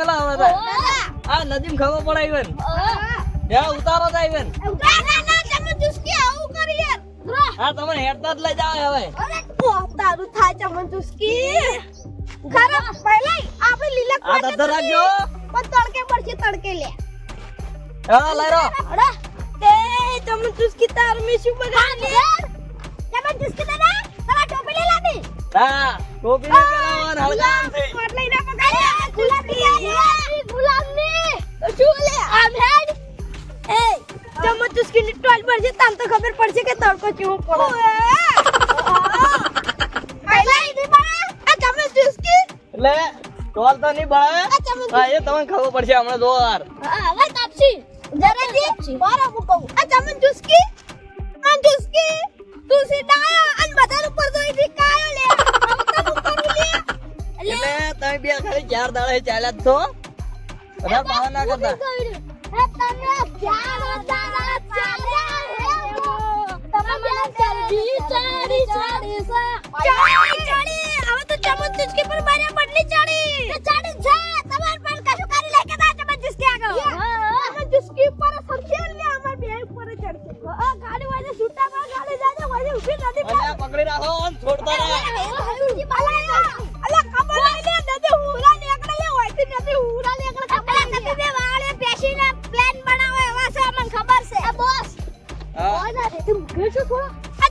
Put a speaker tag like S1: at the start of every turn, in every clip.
S1: મેલા હવે. આ નદીમ ખબર પડાઈ ઈવન ત્યાં ઉતારો થાય ઈવન હા તમે હેડતા જ લઈ જાવ હવે.
S2: તારું થાય ચમન ચુસ્કી. ખરા પહેલા આપણે લીલા
S1: આ ધધર રાખજો
S2: પણ તડકે પડશે તડકે લે.
S1: હા લઈ
S2: રો. તે ચમન ચુસ્કી તાર મે શું બગાડી ચમન ચુસ્કી દાદા તારા ટોપી લઈ લાવી.
S1: હા ટોપી ને પેલા વન હળગામ છે
S2: કોટ લઈને પકડ ખબર પડશે કે તડકો કેવો પડે.
S1: ટોલ તો નહીં બળે. એ તમને ખબર પડશે હમણાં દો
S2: હવે તાપસી. જરાજી બાર હું કહું આ ચમન ચુસ્કી આ ચુસ્કી તું સીધા આયો અને બધા ઉપર એથી કાયો લે.
S1: એટલે તમે બે ખાલી ચાર દાડે ચાલ્યા જ છો. બધા પાવા ના કરતા.
S2: ચાલ્યા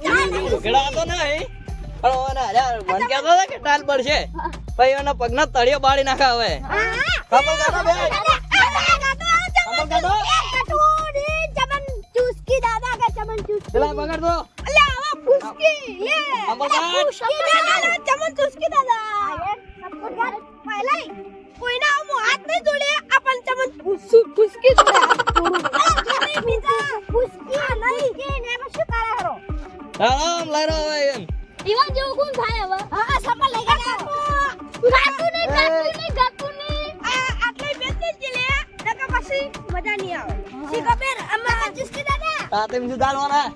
S2: ગાડી
S1: નહીં તો નહીં પણ ઓને મન કહેતો કે ટાલ પડશે. એના પગના તળિયો બાળી નાખા હવે. કમલ કાઢો બે પેલા પકડ દો અમર કાઢ
S2: કોઈના આમ હાથ નહીં જોડે આપણ ચમન ફુસુ ફુસકી જોડે બીજા ફુસકી નહીં કે ને શું કરે હરો?
S1: રહ્યો હવે એમ.
S2: ઈવન જેવું કોણ થાય હવે? હા સંભાળ લઈ ગયા ગાતું નહીં ગાતું નહીં ચુસ્કી દાદા
S1: આ તેમ જુદાલવાના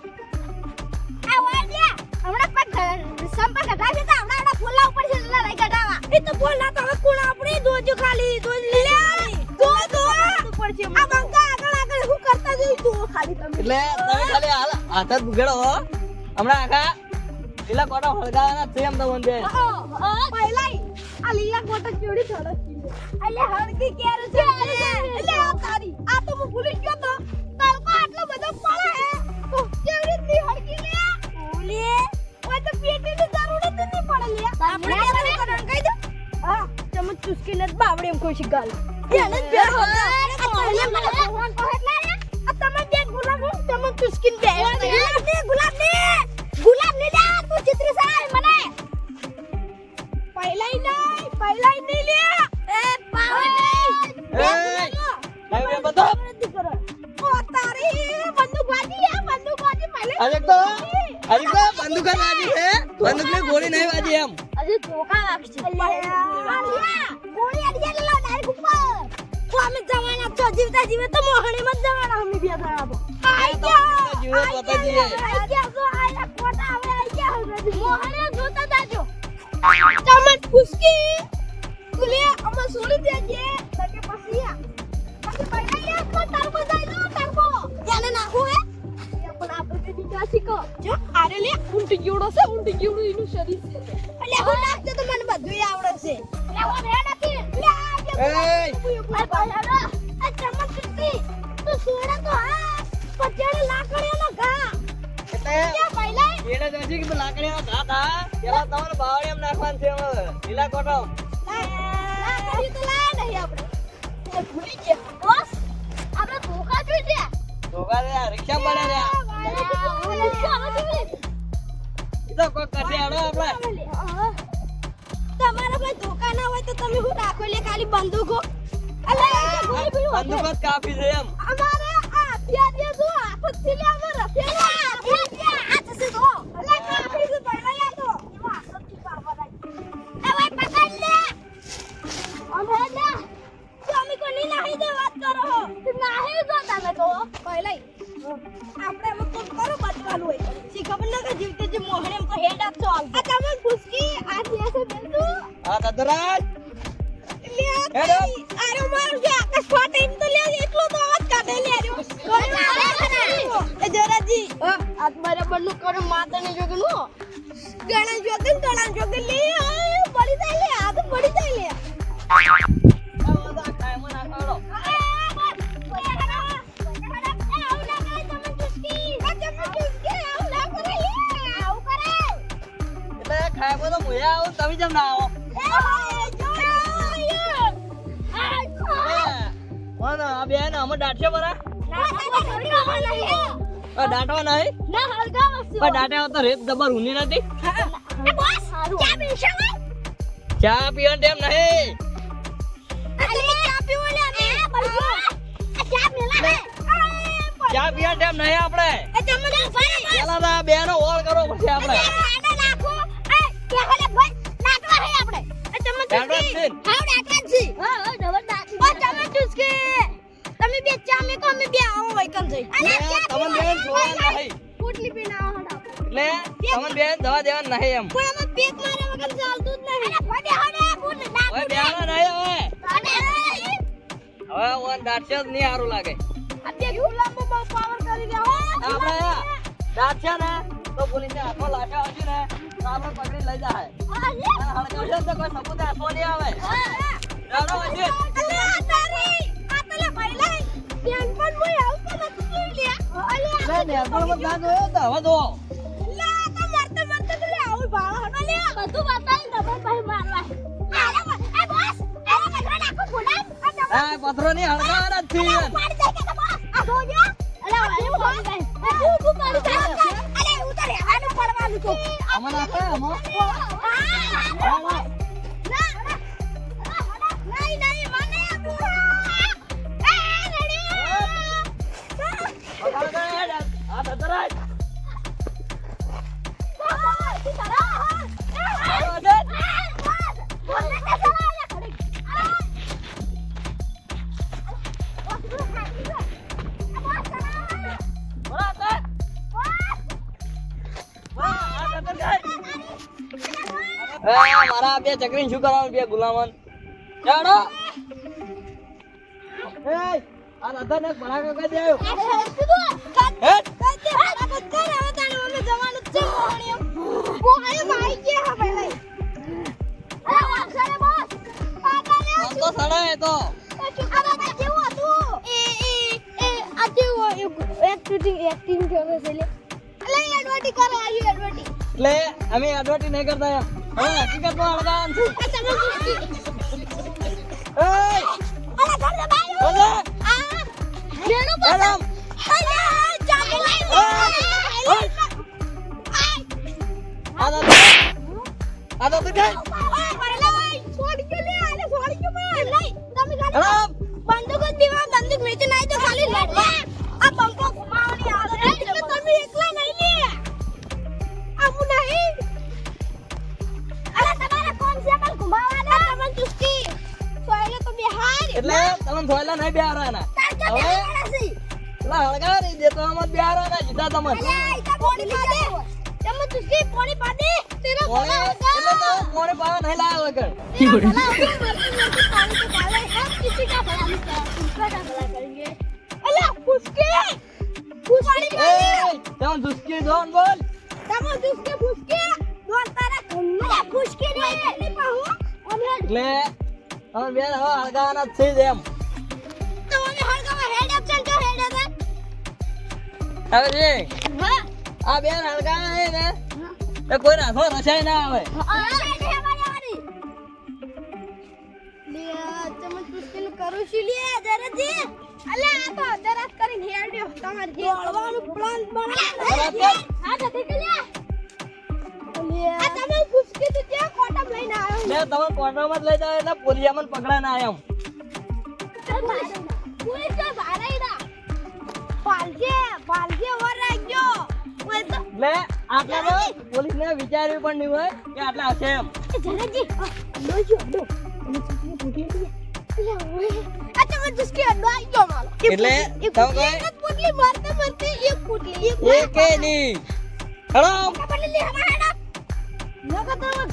S2: આ વાડિયા હમણાં પગ સંપર્ક ઘટા તો હમણાં હમણાં ફૂલા ઉપર છે એટલે લઈ કઢાવા એ તો ફૂલ તો હવે કોણ આપણે દોજો ખાલી દોજ લે દો દો. આ બંકા આગળ આગળ હું કરતા જોઈ તું ખાલી તમે.
S1: એટલે તમે ખાલી હાલ હાથ જ બગડો હો. હમણાં આખા લીલા કોટા હળગાવાના છે એમ તમને. બે
S2: પહેલા આ લીલા કોટા કેવડી થડક એટલે હળકી કેર છે. અલ્યા આ તારી. આ તો હું ભૂલી ગયો તો. તમે ચુસ્કી ને બાવડી એમ ખુશી ગાલ. એને જ બેર હોતા આ મને ભગવાન કહે એટલે રે. આ તમે બે ગુલાબ તમે ચુસ્કી બે ગુલાબ ને ગુલાબ ને લે તું ચિત્ર સાય મને. પહેલાઈ નહીં પહેલાઈ નહીં લે. એ પાવે નહીં
S1: એ બે બધો.
S2: ઓ તારી બંદૂક વાજી આ બંદૂક વાજી પહેલે
S1: આજે તો. આજે તો બંદૂક વાજી છે. બંદૂકની ગોળી નહીં વાજી એમ.
S2: અજે ધોકા લાગશે ગોળી અડી જાય ડાયરેક્ટ ઉપર. તો અમે જવાના છો. જીવતા જીવે તો મોહણી માં જવાના અમે બે જણા તો. આઈ ગયા.
S1: જીવે તો પોતે જીવે.
S2: આઈ ગયા. તો આયા કોટા હવે આઈ ગયા મોહણે જોતા જાજો. ચમન તમે શું રાખો લે ખાલી બંદૂકો. અલે
S1: બંદૂક જ કાફી છે એમ.
S2: અમારે આ ત્યાં દે જો હાથથી લે તો. અલે કાફી છે પહેલા યા તો એવા હાથથી પાડવા એ ભાઈ પકડ લે. અમે લે. તમે કોની નહીં દે વાત કરો હો. નહીં જો તમે તો. પહેલા આપણે એમ કરો બચવાનું હોય. સી ખબર ના કે જીવતે જે મોહણે એમ તો હેડ આપજો આ તમે ખુશકી આ છે બેન
S1: આ દદરાજ હેડો.
S2: અરે મારું કે આકાશ ફાટે એમ તો લે એટલો તો અવાજ કાઢે લે એ જોરાજી બરાબરનું કરો માતાને જોગન હો ગણા જોગન ગણા જોગન લે. પડી જાય લે આ તો પડી જાય લે.
S1: આ બધા ખાયમાં નાખવાનો. એટલે ખાયમાં તો મુયા આવું, તમે જમ ના આવો. અમે દાટશે બરા દાટવા નહીં? પણ દાટ્યા તો રેત દબર ઊની નથી. ચા પીવાનો ટેમ નહીં. ચા પીવાનો ટેમ નહીં આપણે. પેલા બે નો ઓળ કરો પછી આપણે. બેન દવા નહીં એમ.
S2: પણ અમે પેક માર્યા વગર ચાલતું જ નહીં.
S1: ઓય બેહો નહીં હવે હવે ઓન દાટશે જ નહીં સારું લાગે.
S2: અત્યારે પેક ગુલામમાં બહુ પાવર કરી રહ્યા હો.
S1: આપણે દાટશે ને તો પોલીસને હાથમાં લાઠા હશે ને તો આપણે પકડી લઈ જાય. ને તો કોઈ સબૂત હાથમાં નહીં આવે. ચાલો
S2: લે. ધ્યાન પણ કોઈ આવતો નથી
S1: ના જોયો તો હવે જો
S2: આ
S1: પથરો ની
S2: તો બોસ. આ જોજો. અલે, હવે એવું હોય ને. એ તું તું પાડી જાય. અલે, તો રહેવાનું પડવાનું તો.
S1: આમાં નાખે આમાં મારા બે ચકરી શું કરવાનું? બે ગુલામન. ચાલો
S2: એક્ટિંગ કરે છે એડવર્ટી કરો? આવી એડવર્ટી
S1: એટલે અમે એડવર્ટી નહીં કરતા એમ. હવે હકીકતમાં હળગાવાનું છે.
S2: આ
S1: બોલે
S2: આ લેણો દોન દુસકે દોન બોલ. તમો
S1: દુસકે ફુસકે દોન
S2: તારા
S1: કન્નો
S2: ફુસકે રે
S1: એટલે
S2: પાહો
S1: અમે એટલે અમે બે હવે હળગાવાના છે એમ.
S2: તો અમે હળગાવા હેડ અપ ચાલ તો હેડ અપ
S1: હવે
S2: રે
S1: આ બે હળગાવા હે ને. તો કોઈ રાખો રસાય ના આવે.
S2: લે તમે પુસ્તક કરું છું લે જરા જી. અલે આ તો અધરાત કરીને હેડ્યો તમારે જે. દોડવાનું પ્લાન બનાવ્યો આ તો ઠીક લે. આ તમે ફૂસકી તો જે કોટમ લઈને આવ્યો
S1: મે તમે કોટમ જ લઈ જાવ એટલે પોલીયા મને પકડા ના આવ્યો
S2: પોલીસ તો ભારે ના. પાલજે પાલજે ઓર રાખ્યો
S1: લે આટલા પોલીસ ને વિચાર્યું પણ નહીં હોય કે આટલા હશે એમ.
S2: જનજી લો જો લો. એટલે ઓય. તમે જુસ્કી અડો આવી ગયો મારો.
S1: એટલે તમે
S2: એક પોટલી મારતે મારતે એક પોટલી એક
S1: એ કે હેલો
S2: ખબર લે હમણાં હેડા નકર તો હવે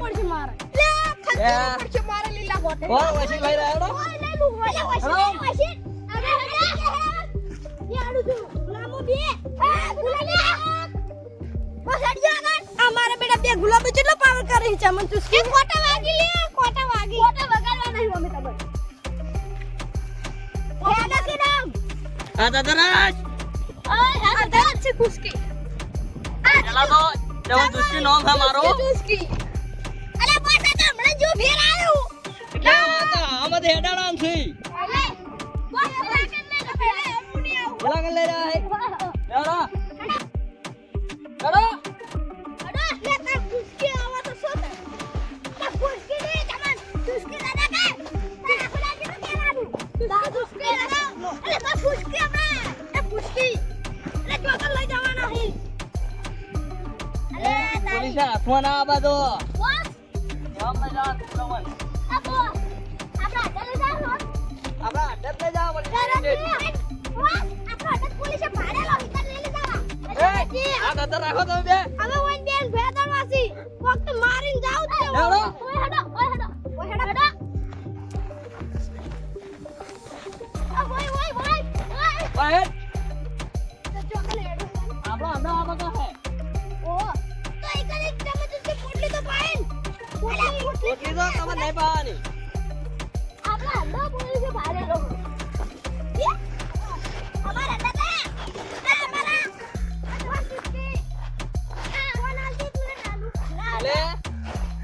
S2: પડશે મારે. લે
S1: એ.
S3: પડશે મારે લીલા
S1: વસી લઈ રહ્યો નો?
S3: ઓય લઈ લઉં ઓય વસી વસી. અરે અરે યાડું છું ગુલામો બે. આ ગુલામી બસ હટજો આગળ. અમારે બેટા બે ગુલાબી કેટલો પાવર કરે છે ચમન ચુસ્કી કોટા વાગી લે કોટા વાગી. કોટા વગાડવા નહીં અમે ખબર હેડા કે નામ
S1: આ દાદરાજ
S3: ઓય આ દરજ છે કુસ્કી આ
S1: પેલા તો જવા દુષ્ટી નોમ છે મારો
S3: ચુસ્કી અરે બસ આ તો હમણાં જો ફેર આવ્યું
S1: એટલે આ તો આમાં તો હેડાડા છે
S3: અરે બસ રાખે લે તો પેલા હું નહીં આવું
S1: પેલા કઈ લઈ રહ્યા છે હેડો હેડો
S3: અરે આવા. તો શું થાય તાર કુસ્કી નહીં તમન કુસ્કી દાદા કે તાર આપણા જેવું દાદા આપણે એ કુસ્કી અરે જો લઈ જવાના હી. અરે તારી
S1: હાથમાં ના આ બધો
S3: બસ.
S1: જવાબ લઈ જાઓ છોકરાઓને.
S3: આપો. આપણા હાથે લઈ જાઓ
S1: આપણે અડ્ડે જ લઈ જાઓ પોલીસ સ્ટેશન. એ, આ દાદર રાખો તમે બે. હેડો. તમે નહીં પાવાની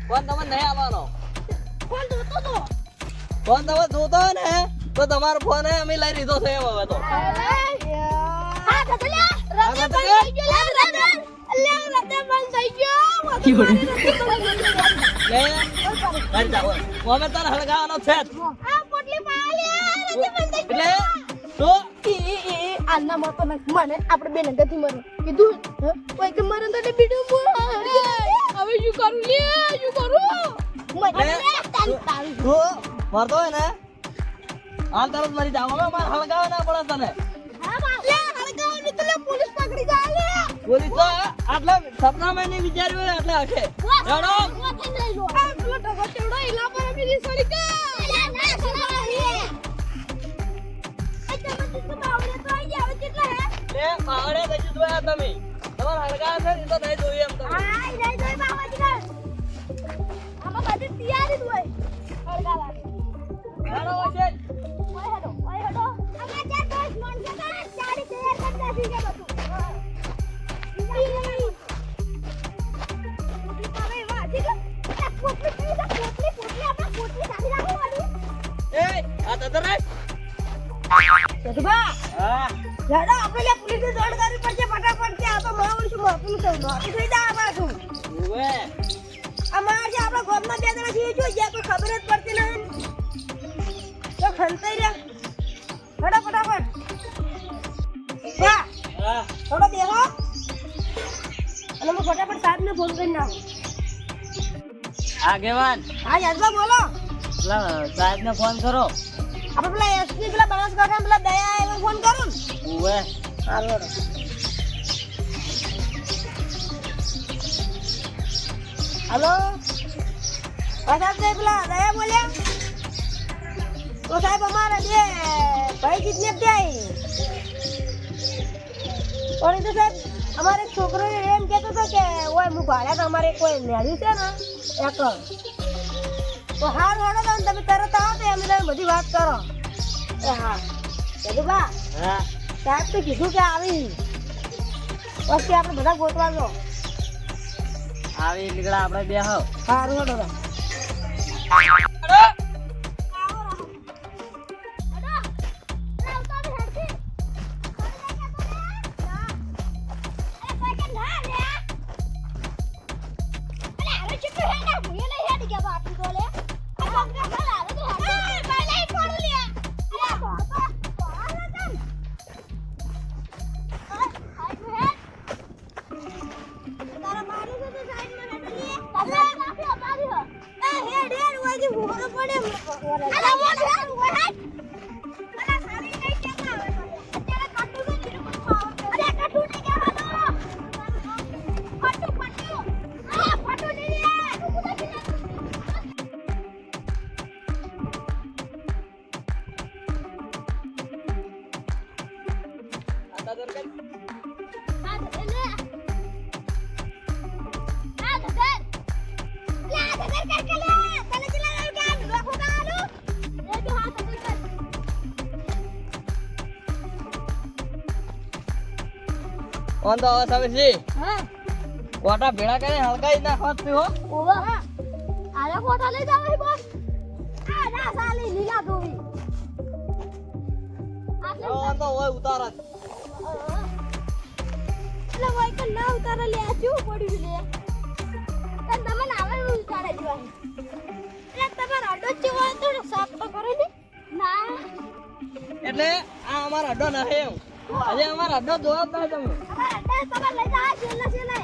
S1: ફોન તમે નહીં આવવાનો?
S3: કોણ જોતો તો?
S1: ફોન તમે જોતો ને તો તમારો ફોન અમે લઈ લીધો છે એમ હવે તો. લે ઘર તને હળગાવાનો છે
S3: આના મતો મને આપણે બેન નગરથી મરે કીધું? કોઈ કે મરે તો બીડું હવે શું કરું શું કરું મને
S1: હોય ને હાલ તરત મરી જાવ હવે મારે હળગાવા ના પડે તને
S3: લે પોલીસ પકડી જાય લે.
S1: બોલી તો આટલા સપનામાં નહીં વિચાર્યું આટલા હશે હેડો.
S3: આ પેલો ટકો ચેવડો એલા પર અમે રીસોડી કે ના ના સલા હે આ તમે તમારા બાવડે તો આઈ જાવ કેટલા હે?
S1: લે પાવડે કઈ જોયા તમે. તમારે હળગાવા છે તો નહીં જોઈએ એમ તમે.
S3: નહીં જોઈએ બાવાજી
S1: હેડો
S3: આપણે લે પોલીસને જાણ કરવી પડશે ફટાફટ કે આ તો માવડી શું માપું છે નોટી થઈ જાય આપણા શું
S1: ઉવે.
S3: અમારા જે આપણા ગામના બે જણા છીએ જો જ્યાં કોઈ ખબર જ પડતી નહીં. તો ખંતાઈ રહ્યા. હેડો ફટાફટ. વાહ.
S1: હા.
S3: થોડો બેહો. અને હું ફટાફટ સાહેબને ફોન કરી નાખું.
S1: આગેવાન
S3: હા યાદવા બોલો.
S1: પેલા સાહેબને ફોન કરો.
S3: આપણે પેલા એસપી પેલા બનાસકાંઠા પેલા દયા એને ફોન કરું ને?
S1: ઉવે.
S3: હાલો હલો સાહેબ સાહેબ પેલા દયા બોલ્યા તો સાહેબ અમારે બે ભાઈ કિડનેપ જાય પણ તો સાહેબ અમારે છોકરો એમ કહેતો હતો કે ઓય હું ભાડ્યા તો અમારે કોઈ મેળ્યું છે ને એક તો હાર હાડો તો તમે તરત આવો તો એમ બધી વાત કરો હા બા
S1: હા
S3: સાહેબ તો કીધું કે આવી. પછી આપણે બધા ગોતવા દો
S1: આવી નીકળા આપણે બે હો
S3: સારું હેડો
S2: પડે
S1: ઓન તો સમીરજી,
S2: હા.
S1: કોટા ભેળા કરીને હલકાઈ નાખવા તું હો.
S2: ઓવા. આરે કોટા લઈ જાવ હી બોસ. આ ના સાલી લીલા ધોવી.
S1: ઓન તો હોય ઉતારા
S2: એટલે ભાઈ કે ના ઉતારે લે આ શું પડ્યું લે? તન તમે નાવે ઉતારે જો એટલે તમારો અડો ચેવો તો સાફ તો કરો ને. ના.
S1: એટલે આ અમારો અડ્ડો નથી એમ. હજી અમારા અડ્ડો નહીં તમે
S2: અડ્ડા લઈ જા છેલ્લે તમે.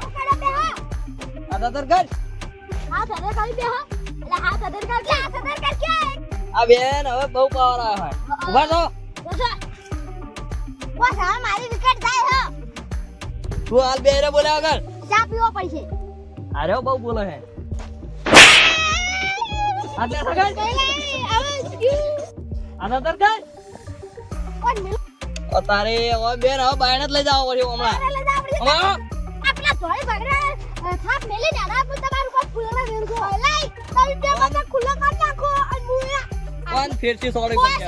S2: પકડો બે હા
S1: દાદર કરી
S2: બે હા હાથ અદર કર કે અદર કર કે
S1: આ બેન હવે બહુ પાવર આવ્યો હોય ઊભા થો.
S2: બસ મારી હા
S1: તું હાલ બે રે બોલ્યા
S2: ચા પીવો પડશે
S1: અરે બહુ બોલે છે. આટલે સગાઈ આ દાદર ઓ તારે લઈ જાવ પડશે હમણાં. કોણ ફેરથી સોરી કરશે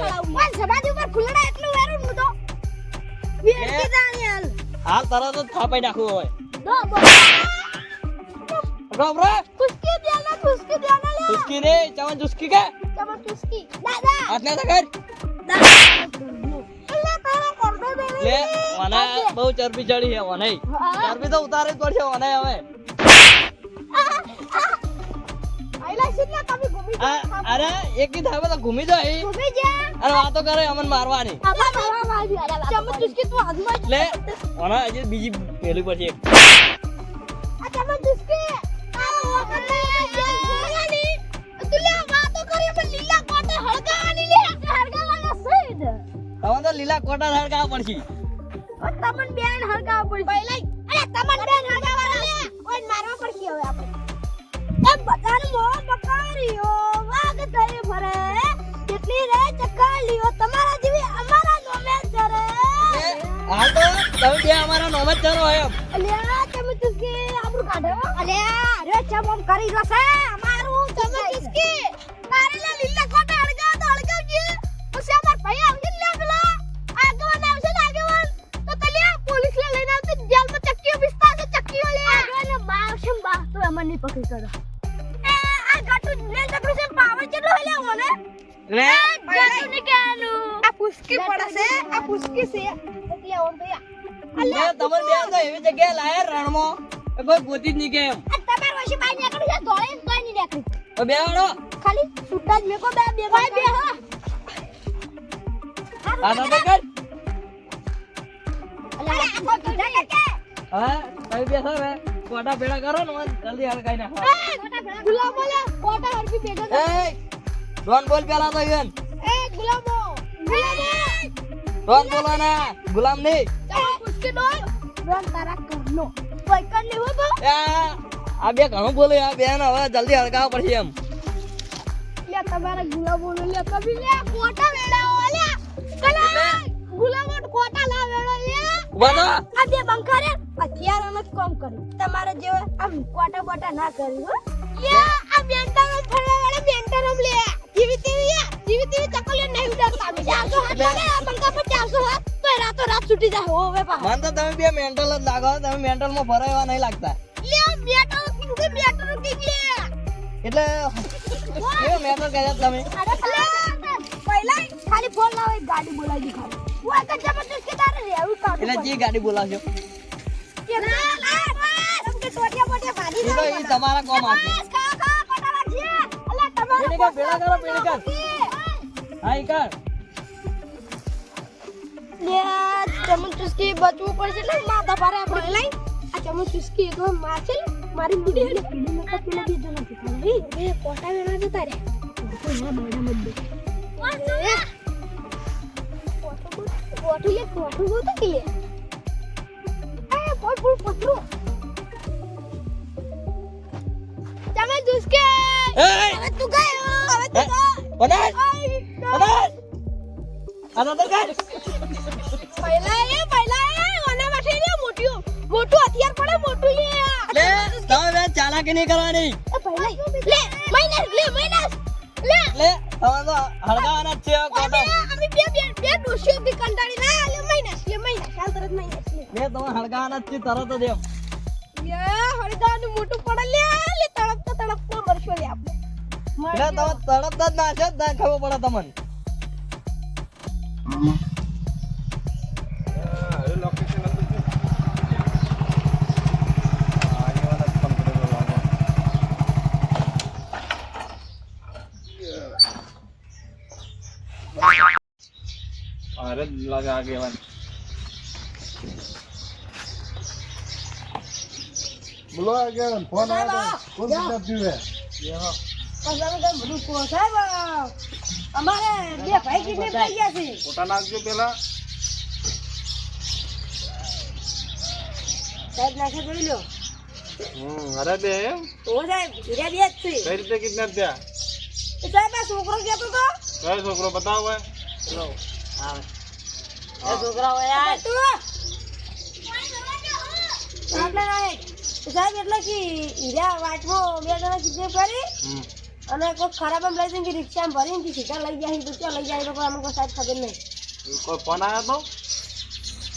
S1: હાલ. તરત જ થાપાઈ નાખવું હોય રોમ રે ચુસ્કી રે? ચમન ચુસ્કી કે? આટલે સગાઈ લે મને બહુ ચરબી ચડી છે મને. ચરબી તો ઉતારવી જ પડશે મને હવે. અરે એક કી થાય તો ઘૂમી જાય અરે વાતો કરે અમન મારવાની. લે મને હજી બીજી પેલી પછી એક. તમે તો લીલા કોટા ધડકા પડશે.
S2: તમન બેન હળગાવ પડશે. પહેલા અરે તમન બેન હળગાવવા લે. ઓય મારવા પડશે હવે આપણે. એમ બધાને બકારીઓ વાગ થઈ ફરે કેટલી રે ચકાલીઓ તમારા જેવી અમારા નોમે જરે
S1: હાલ તો તમે બે અમારા નોમ જ એમ.
S2: અલ્યા તમે તુસ્કે આપણું કાઢો. અલ્યા અરે ચમ ઓમ કરી છે અમારું તમે તુસ્કે તારે લે લીલા કોટા હળગાવ તો હળગાવજે પછી અમાર ભાઈ આવજે લે પેલો. આગેવાન આવશે ને આગેવાન. તો તલ્યા પોલીસ લે લઈને આવતી જેલમાં ચક્કીઓ બિસ્તા છે ચક્કીઓ લે. આગેવાન બાવશે બા તો અમને નહીં પકડી કરો. ગાટુ લે ચક્કુ છે પાવર કેટલો લે ઓને?
S1: લે.
S2: ગાટુ ની કેનું આ પુસ્કી પડે છે આ પુસ્કી છે. એટલે ઓમ તો
S1: લે તમે બે તો એવી જગ્યાએ લાયા રણમાં. એ કોઈ ગોતી જ નહીં કે એમ.
S2: આ તમાર વશી બાઈ નીકળી છે ધોળે કોઈ નહીં નીકળી
S1: તો બે વાળો
S2: ખાલી છૂટા જ મેકો બે બે ભાઈ બે હા.
S1: આ તો કર
S2: અલા આ તો કીધા કે?
S1: હા તમે બે સર કોટા ભેળા કરો ને જલ્દી હળગાઈ નાખો
S2: ગુલામ બોલે કોટા હરકી બેઠો
S1: એ ડોન બોલ પેલા તો ઈવન.
S2: એ ગુલામો. ગુલામો
S1: ડોન બોલો ને ગુલામ નહીં.
S2: ચાલ પુસ્કી ડોન. ડોન તારા કરનો કોઈ કર લેવો તો?
S1: આ બે ઘણું બોલે આ બેન હવે જલ્દી હળગાવવા પડશે એમ.
S2: લે તમારા ગુલામો લે કભી લે કોટા વેડા લે. કલા ગુલામો કોટા લા વેડો લે. ઊભા કામ કરે તમારે જેવો આમ કોટા બોટા ના કરી હો. યા આ બેન્ટા નો ફરવા વાળા બેન્ટા નો લે. જીવી તેવી યા જીવી તેવી ચકલીઓ નહીં ઉડાડતા. અમે જાજો હાથ લાગે આ બંકા પર ચારસો હાથ તો રાતો રાત છૂટી જાય હોવે પા
S1: મને તો તમે બે મેન્ટલ જ લાગો તમે મેન્ટલમાં ભરાવા નહીં લાગતા.
S2: લે કિંગ કે બેટર કિંગ લે.
S1: એટલે એ મેન્ટલ કહે તમે?
S2: અરે પહેલા ખાલી ફોન લાવો ગાડી બોલાવી ખાલી. હું એક જબરદસ્ત કે તારે રેવું કાઢું
S1: એટલે જે ગાડી બોલાવશો. તમારા કોમ આવશે
S2: બસ ખા ખા પટાવા છે અલા તમારો
S1: પેલી કર, ભેળા કરો, પેલી કર. હા ઈ કર
S2: લે ચમન ચુસ્કી બચવું પડશે એટલે માથા ભારે આપણે લઈ આ ચમન ચુસ્કી એક વાર માર છે મારી મૂડી એટલે પીડી નકા પેલા બીજો નથી એ કોટા વેણા જતા રે ગોઠું લે ગોઠું ગયું કોટુ કોટુ લે એ બોલ બોલ પથરો. તમે દુસકે! હવે તું ગયો હવે તું ગયો.
S1: પનાસ પનાસ આ તો કર
S2: પહેલા એ પહેલા એ ઓના માટે લે મોટું મોટું હથિયાર પડે મોટું લે
S1: લે તમે ચાલાકી નહીં કરવાની.
S2: એ પહેલા લે માઇનસ લે માઇનસ લે.
S1: લે તમે તો હળગાવાના છે કોટો હળગાના છે તરત જ એમ
S2: મોટું પડ લે લે તળપતા તળપતા મરશો લે
S1: પડે તમને
S4: અરે લાગે આગેવાન બોલો આગળ ફોન આવ્યો કોણ કિડનેપ થયું
S2: પસાર કઈ બધું કો સાહેબ અમારે બે ભાઈ કિડનેપ થઈ ગયા છે.
S4: ફોટા નાખજો પેલા.
S2: સાહેબ નાખે જોઈ લો.
S4: હમ અરે બે એમ.
S2: તો સાહેબ હીરા બે જ છે.
S4: કઈ રીતે કિડનેપ થયા?
S2: એ સાહેબ આ છોકરો કહેતો તો
S4: કયો છોકરો બતાવો ભાઈ
S1: લો આવે. એ છોકરાઓ યાર
S2: તું. એટલે નાયક સાહેબ એટલે કે હીરા વાટમાં બે જણા કિડનેપ કરી. અને કોઈ ખરાબ એમ લઈ જઈને કે રિક્ષામાં ભરીને કે સીધા લઈ જાય તો ક્યાં લઈ જાય તો અમને કોઈ સાહેબ ખબર નહીં.
S4: કોઈ ફોન આવ્યો તો?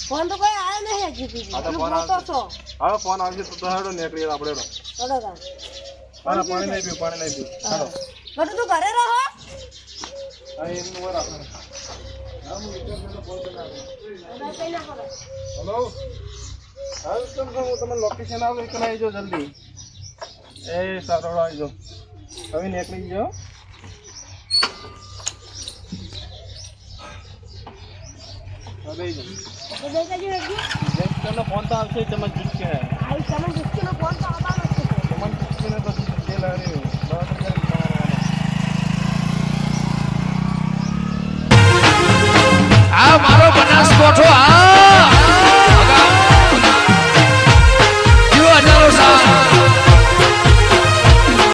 S2: ફોન તો કોઈ આવ્યો નહીં હજી સુધી.
S4: ફોન
S2: છો.
S4: હવે ફોન આવશે તો હેડો નીકળી આપણે. હેડો
S2: તાર
S4: પાણી નહીં પીવું પાણી નહીં પીવું હેડો
S2: બધું તું ઘરે રહો.
S4: એમનું વાર આપણે હાલ તો હું તમને લોકેશન જલ્દી. એ સારો આવી જાઓ હવે નીકળી જાઓ ફોન તો આવશે ચમન ચુટકી ચમન આ